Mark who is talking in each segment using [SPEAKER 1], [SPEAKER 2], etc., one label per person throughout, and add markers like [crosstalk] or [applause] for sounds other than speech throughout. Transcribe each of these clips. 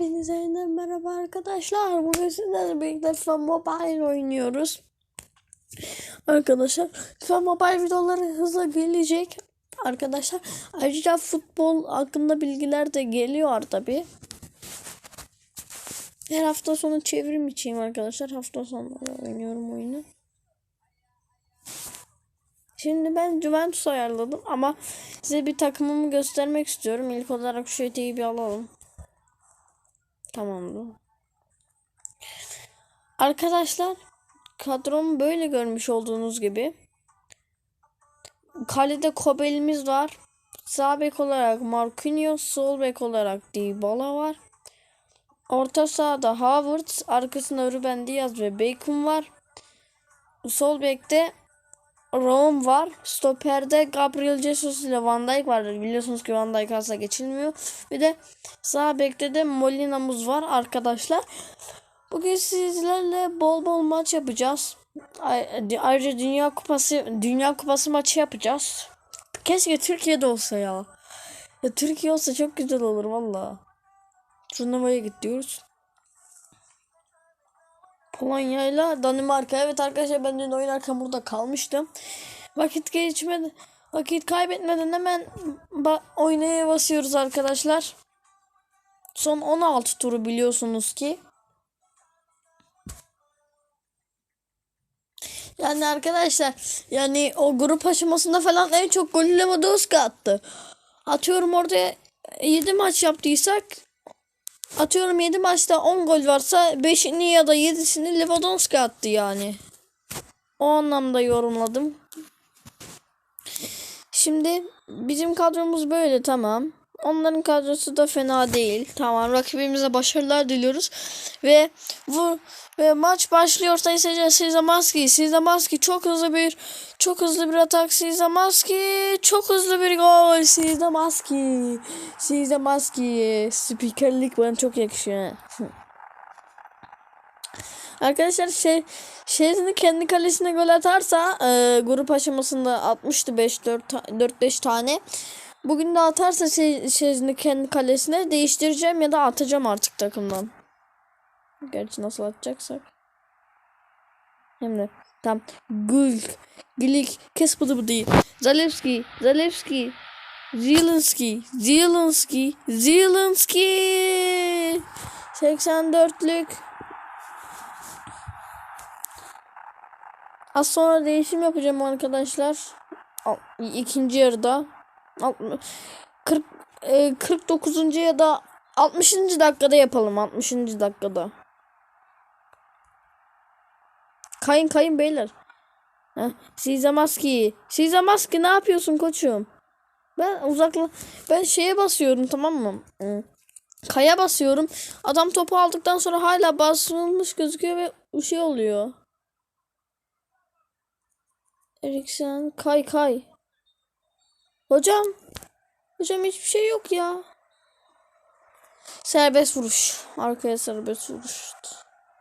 [SPEAKER 1] Hepinize yeniden merhaba arkadaşlar. Bugün sizlerle birlikte FIFA Mobile oynuyoruz. Arkadaşlar FIFA Mobile videoları hızla gelecek. Arkadaşlar ayrıca futbol hakkında bilgiler de geliyor tabi. Her hafta sonu çevrim içeyim arkadaşlar. Hafta sonları oynuyorum oyunu. Şimdi ben Juventus ayarladım ama size bir takımımı göstermek istiyorum. İlk olarak şu eteği bir alalım. Tamamdır. Arkadaşlar kadromu böyle görmüş olduğunuz gibi. Kalede Kobel'imiz var. Sağ bek olarak Marquinhos, sol bek olarak Dybala var. Orta sahada Havertz, arkasında Ruben Diaz ve Bacon var. Sol bekte Rom var. Stoper'de Gabriel Jesus ile Van Dijk var. Biliyorsunuz ki Van Dijk asla geçilmiyor. Bir de sağ bekte de Molina'mız var arkadaşlar. Bugün sizlerle bol bol maç yapacağız. Ayrıca Dünya Kupası Dünya Kupası maçı yapacağız. Keşke Türkiye'de olsa ya. Ya Türkiye olsa çok güzel olur valla. Turnuvaya gidiyoruz. Polonya ile Danimarka. Evet arkadaşlar ben dün oynarken burada kalmıştım. Vakit geçmedi. Vakit kaybetmeden hemen oynaya basıyoruz arkadaşlar. Son 16 turu biliyorsunuz ki. Yani arkadaşlar yani o grup aşamasında falan en çok golü Lewandowski attı. Atıyorum orada 7 maç yaptıysak atıyorum 7 maçta 10 gol varsa 5'ini ya da 7'sini Lewandowski attı yani. O anlamda yorumladım. Şimdi bizim kadromuz böyle tamam. Onların kadrosu da fena değil. Tamam rakibimize başarılar diliyoruz. Ve bu ve maç başlıyorsa ise Sizamaski. Sizamaski çok hızlı bir çok hızlı bir atak Sizamaski. Çok hızlı bir gol Sizamaski. Sizamaski. Spikerlik bana çok yakışıyor. [laughs] Arkadaşlar şey Şezni kendi kalesine gol atarsa e, grup aşamasında atmıştı 5 4 4 5 tane. Bugün de atarsa Şezni kendi kalesine değiştireceğim ya da atacağım artık takımdan. Gerçi nasıl atacaksak. Hem de tam Gül Gilik kes bıdı bıdı Zalewski Zalewski Zielinski Zielinski Zielinski 84'lük Az sonra değişim yapacağım arkadaşlar. ikinci yarıda. 40 49. ya da 60. dakikada yapalım. 60. dakikada. Kayın kayın beyler. Size maski. Size maski ne yapıyorsun koçum? Ben uzakla ben şeye basıyorum tamam mı? Kaya basıyorum. Adam topu aldıktan sonra hala basılmış gözüküyor ve şey oluyor. Eriksen kay kay. Hocam. Hocam hiçbir şey yok ya. Serbest vuruş. Arkaya serbest vuruş.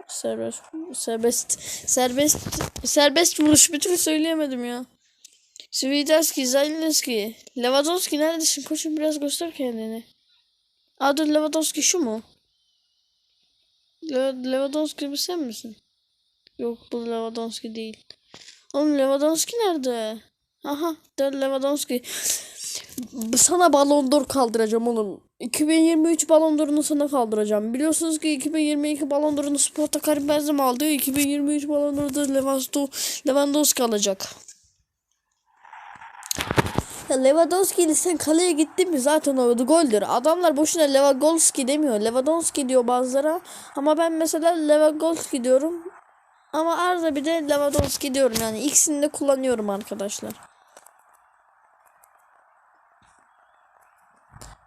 [SPEAKER 1] Serbest serbest serbest serbest vuruş bir türlü söyleyemedim ya. Sviderski, Zalinski, Lewandowski neredesin? Koçum biraz göster kendini. Adı Lewandowski şu mu? Le Lewandowski sen misin? Yok bu Lewandowski değil. Oğlum Lewandowski nerede? Aha der Lewandowski. Sana Ballon d'Or kaldıracağım oğlum. 2023 Ballon d'Or'unu sana kaldıracağım. Biliyorsunuz ki 2022 Ballon d'Or'unu Sporta Karim Benzema aldı. 2023 Ballon d'Or'da Lewandowski alacak. Ya Lewandowski sen kaleye gittin mi zaten o goldür. Adamlar boşuna Lewandowski demiyor. Lewandowski diyor bazıları. Ama ben mesela Lewandowski diyorum. Ama arada bir de Lewandowski diyorum yani. ikisini de kullanıyorum arkadaşlar.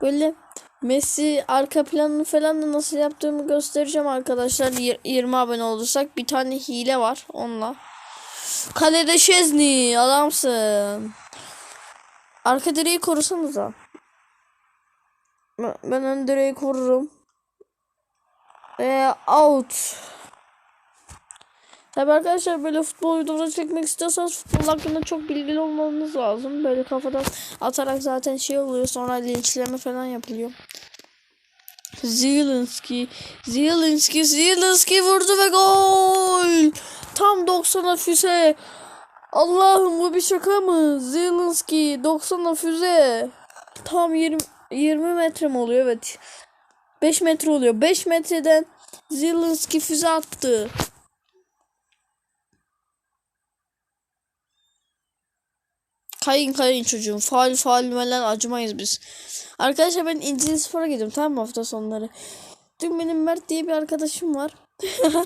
[SPEAKER 1] Böyle Messi arka planını falan da nasıl yaptığımı göstereceğim arkadaşlar. 20 abone olursak bir tane hile var onunla. Kalede Şezni adamsın. Arka direği korusanıza. Ben ön direği korurum. Ve out. Tabi arkadaşlar böyle futbol videoları çekmek istiyorsanız futbol hakkında çok bilgili olmanız lazım. Böyle kafadan atarak zaten şey oluyor sonra linçleme falan yapılıyor. Zielinski, Zielinski, Zielinski vurdu ve gol! Tam 90'a füze. Allah'ım bu bir şaka mı? Zielinski 90'a füze. Tam 20 20 metre mi oluyor? Evet. 5 metre oluyor. 5 metreden Zielinski füze attı. Kayın kayın çocuğum. Faal faal acımayız biz. Arkadaşlar ben İncil Spor'a gidiyorum tamam mı hafta sonları. Dün benim Mert diye bir arkadaşım var. [laughs]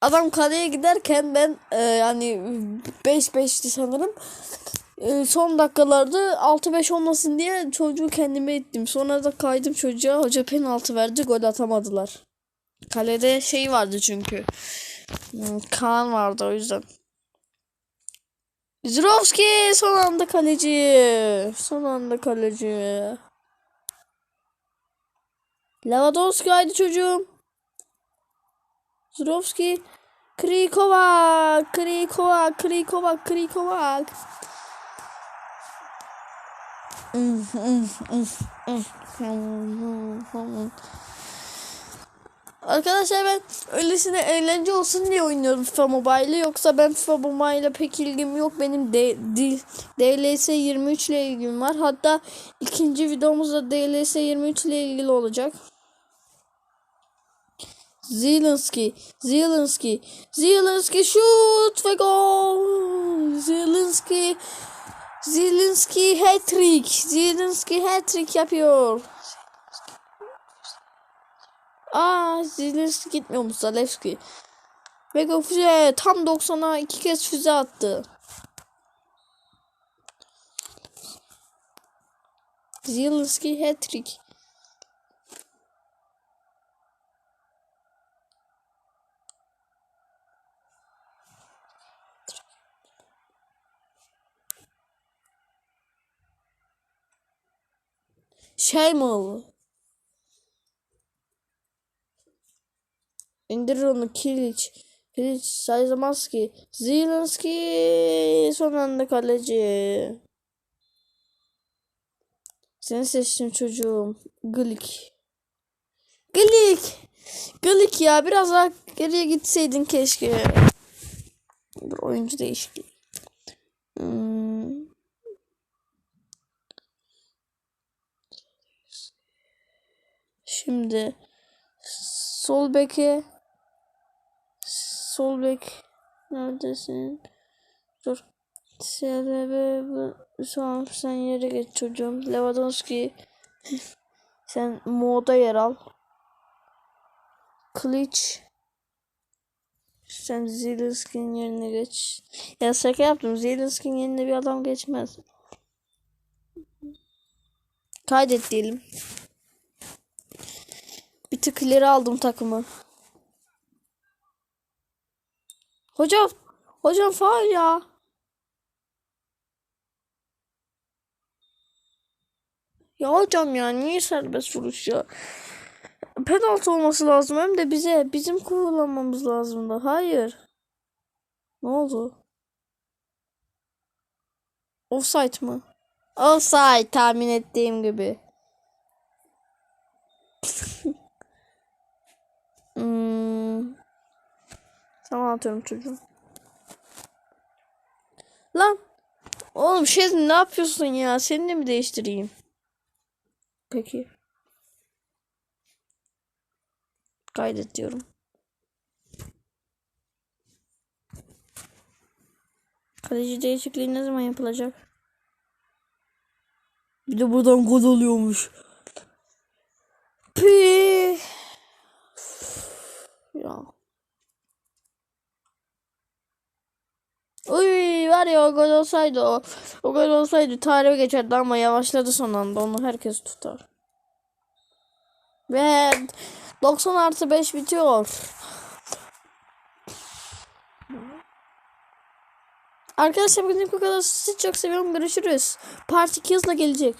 [SPEAKER 1] Adam kaleye giderken ben e, yani 5-5'ti sanırım. E, son dakikalarda 6-5 olmasın diye çocuğu kendime ittim. Sonra da kaydım çocuğa. Hoca penaltı verdi. Gol atamadılar. Kalede şey vardı çünkü. Hmm, Kaan vardı o yüzden. Zrovski son anda kaleci. Son anda kaleci. Lewandowski haydi çocuğum. Zrovski. Krikova. Krikova. Krikova. Krikova. Arkadaşlar ben öylesine eğlence olsun diye oynuyorum FIFA Mobile'ı. Yoksa ben FIFA Mobile'la pek ilgim yok. Benim D, D, DLS 23 ile ilgim var. Hatta ikinci videomuzda DLS 23 ile ilgili olacak. Zelenski, Zelenski, Zelenski şut ve gol. Zelenski, Zelenski hat-trick, Zelenski hat-trick yapıyor. Aa Zelenski gitmiyormuş Zalewski. Mega füze tam 90'a iki kez füze attı. Zelenski hat-trick. Şey mi oldu? İndirir onu Kiliç. Kiliç sayılmaz ki. Zelenski son anda kaleci. Seni seçtim çocuğum. Glik. Glik. Glik ya biraz daha geriye gitseydin keşke. Bir oyuncu değişikliği. Hmm. Şimdi sol beke sol bek neredesin? Dur. SLB tamam sen yere geç çocuğum. Lewandowski [laughs] sen moda yer al. Kılıç sen Zelenski'nin yerine geç. Ya şaka yaptım. Zelenski'nin yerine bir adam geçmez. Kaydet diyelim. Bir tık ileri aldım takımı. Hocam. Hocam faal ya. Ya hocam ya niye serbest vuruş ya? Penaltı olması lazım hem de bize bizim kullanmamız lazımdı. Hayır. Ne oldu? Offside mı? Offside tahmin ettiğim gibi. [laughs] hmm. Sana atıyorum çocuğum. Lan. Oğlum şey ne yapıyorsun ya? Seni de mi değiştireyim? Peki. Kaydet diyorum. Kaleci değişikliği ne zaman yapılacak? Bir de buradan gol oluyormuş. Pi. Ya. Uy var ya o gol olsaydı o. O gol olsaydı tarihe geçerdi ama yavaşladı son anda. Onu herkes tutar. Ve 90 artı 5 bitiyor. Arkadaşlar bugün bu kadar. Sizi çok seviyorum. Görüşürüz. Part 2 hızla gelecek.